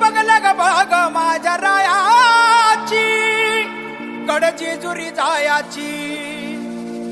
बघ लग बघ माझ्या रायाची कडची जुरी जायाची.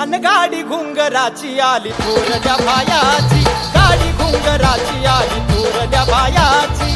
आणि गाडी घुंगराची आली थोरल्या भायाची गाडी घुंगराची आली थोरल्या भायाची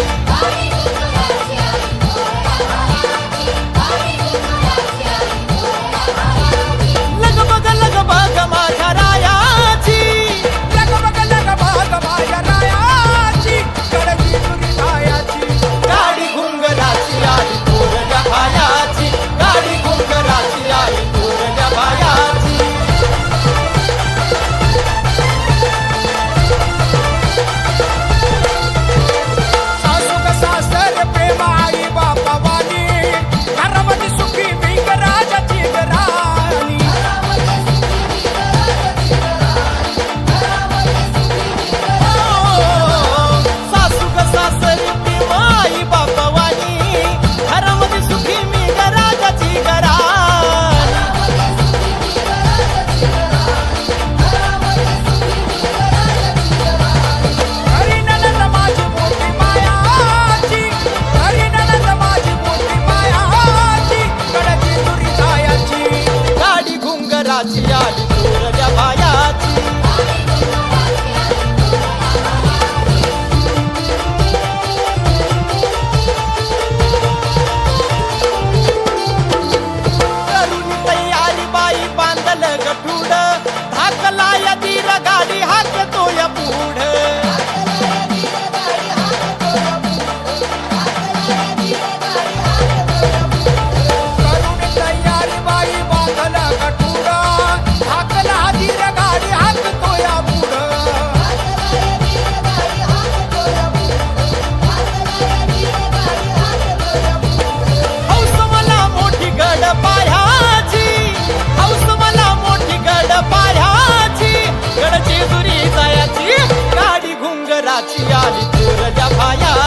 啊呀。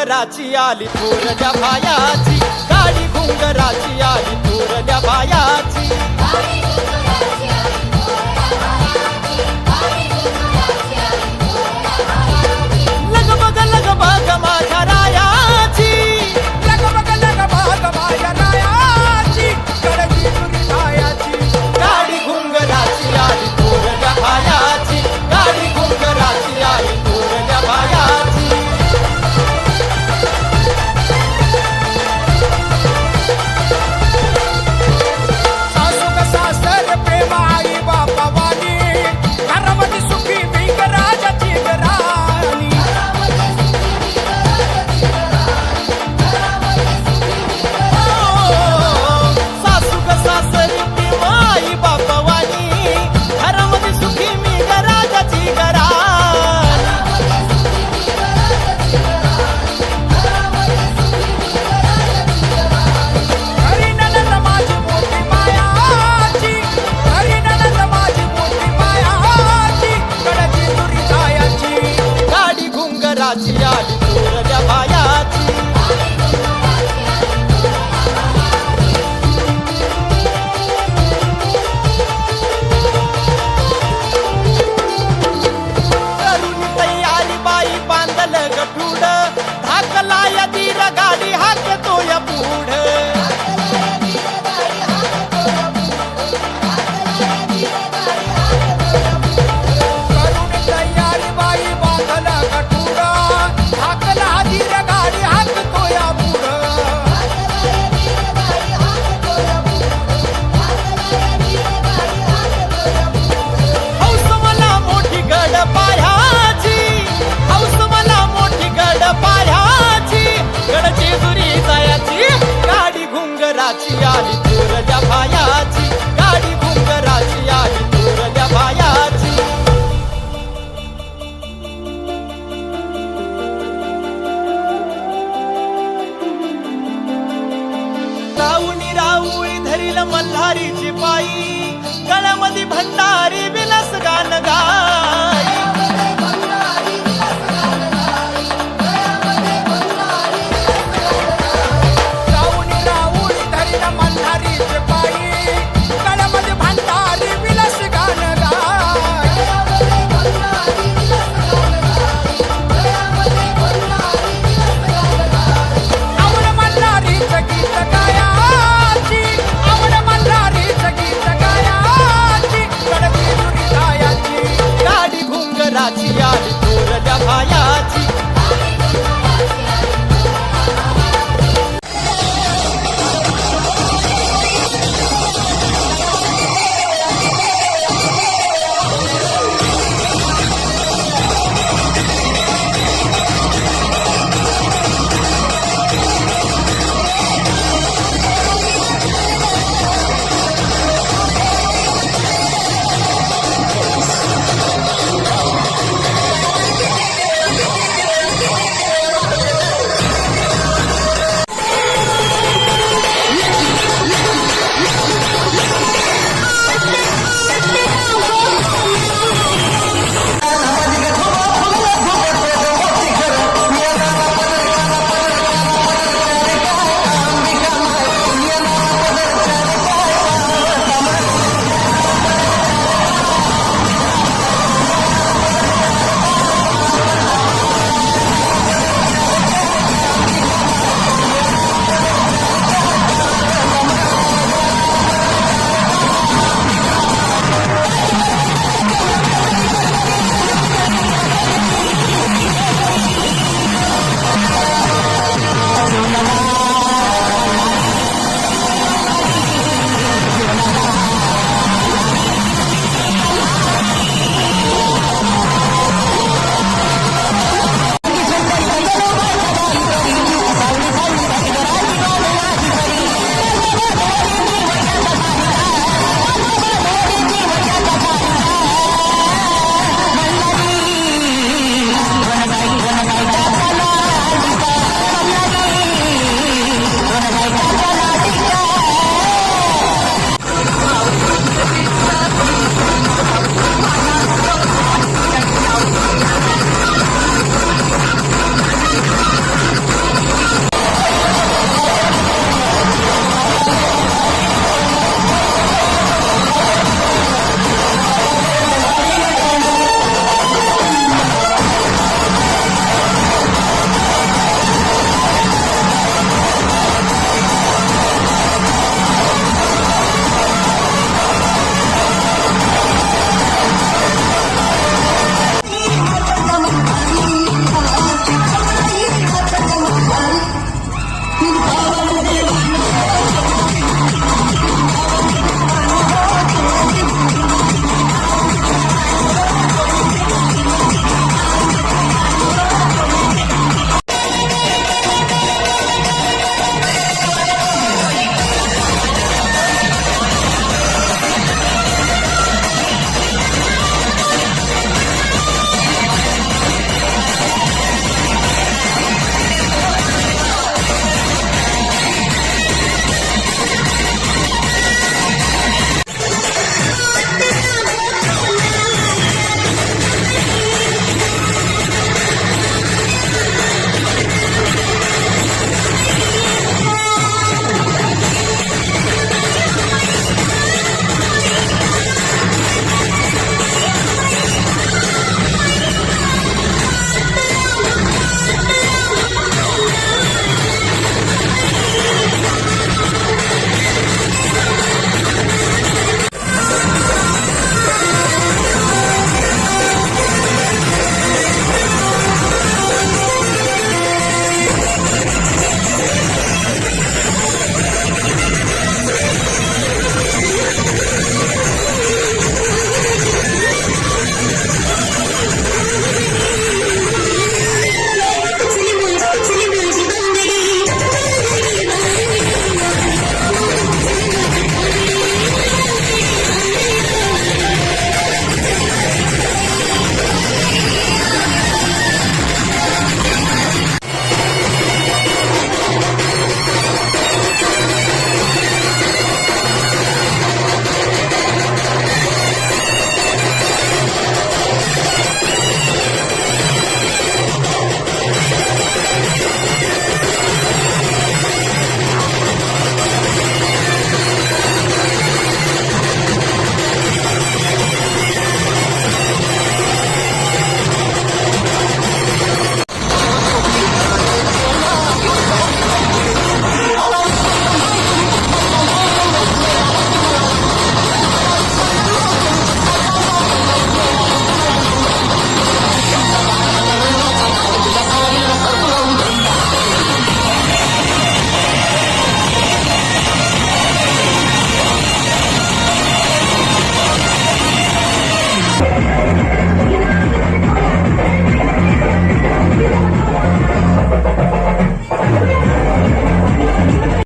घुंगराची आली थोरल्या भायाची काळी घुंगराची आली थोरल्या भायाची